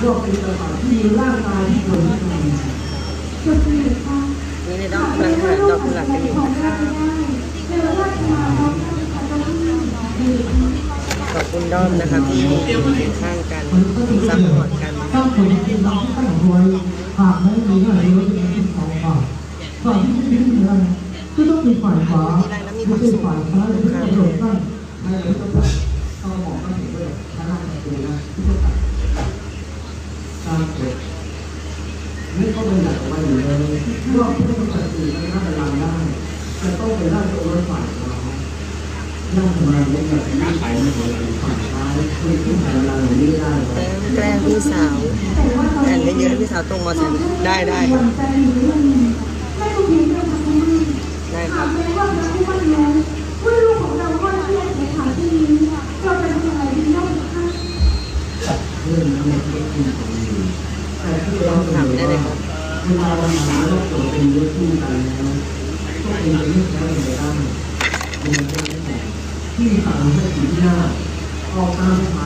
พวกเป็นประสาทที่มีร่างกายที่คนที่ทำจุดนึ่งค่ะนี่ในดอกกำลังหาดอกกุหลาบกันอยู่นะคะเร็วราชมาพร้อมขอบคุณด้อมนะคะที่อยู่ข้างกันซัพพอร์ตกันถ้าคนที่ตั้งรวยหากไม่มีอะไรเลยจะเป็นสองฝายฝ่ายที่ไม่มีอะไรก็ต้องเป็นฝ่ายขวาไม่ใช่ฝ่ายซ้ายที่กำหนดตั้งในหลายจังหวัดเขาบอกตั้องว่าคณะกรรมการนะที่เขาตัดการเกิด นี่เขาเป็นแบบมาอยู่เลยว่าผู้ปฏิบัติสื่นหน้าเวลาได้จะต้องไปได้ตัวฝ่ายขวานั่งมาเนี่ยแบบนี้ไปไม่เหมือนฝ่ายซ้ายไม่ขึ้นไปเวลาหนูนี่ได้แกล้งพี่สาวแอนเยอะพี่สาวตรงมาเสร็จได้ได้ครับเรื่องนี้ไม่ต้องพิมพ์ด้วยค่ะคุณแม่ได้คถารับเลยว่าพระผู้มั่นรู้ลูกของเราก็เครียดในฐานที่นี้เราจะทำอะไรดีเนาะคะเรื่องนี้ แต่ที่เราเสนอว่าเวลาปัญหาเราเกิดเป็นเยอะขึ้นกันแล้วก็เป็นเรื่องแล้วเป็นไปได้เป็นที่ต่างให้สีหน้าออกตามหา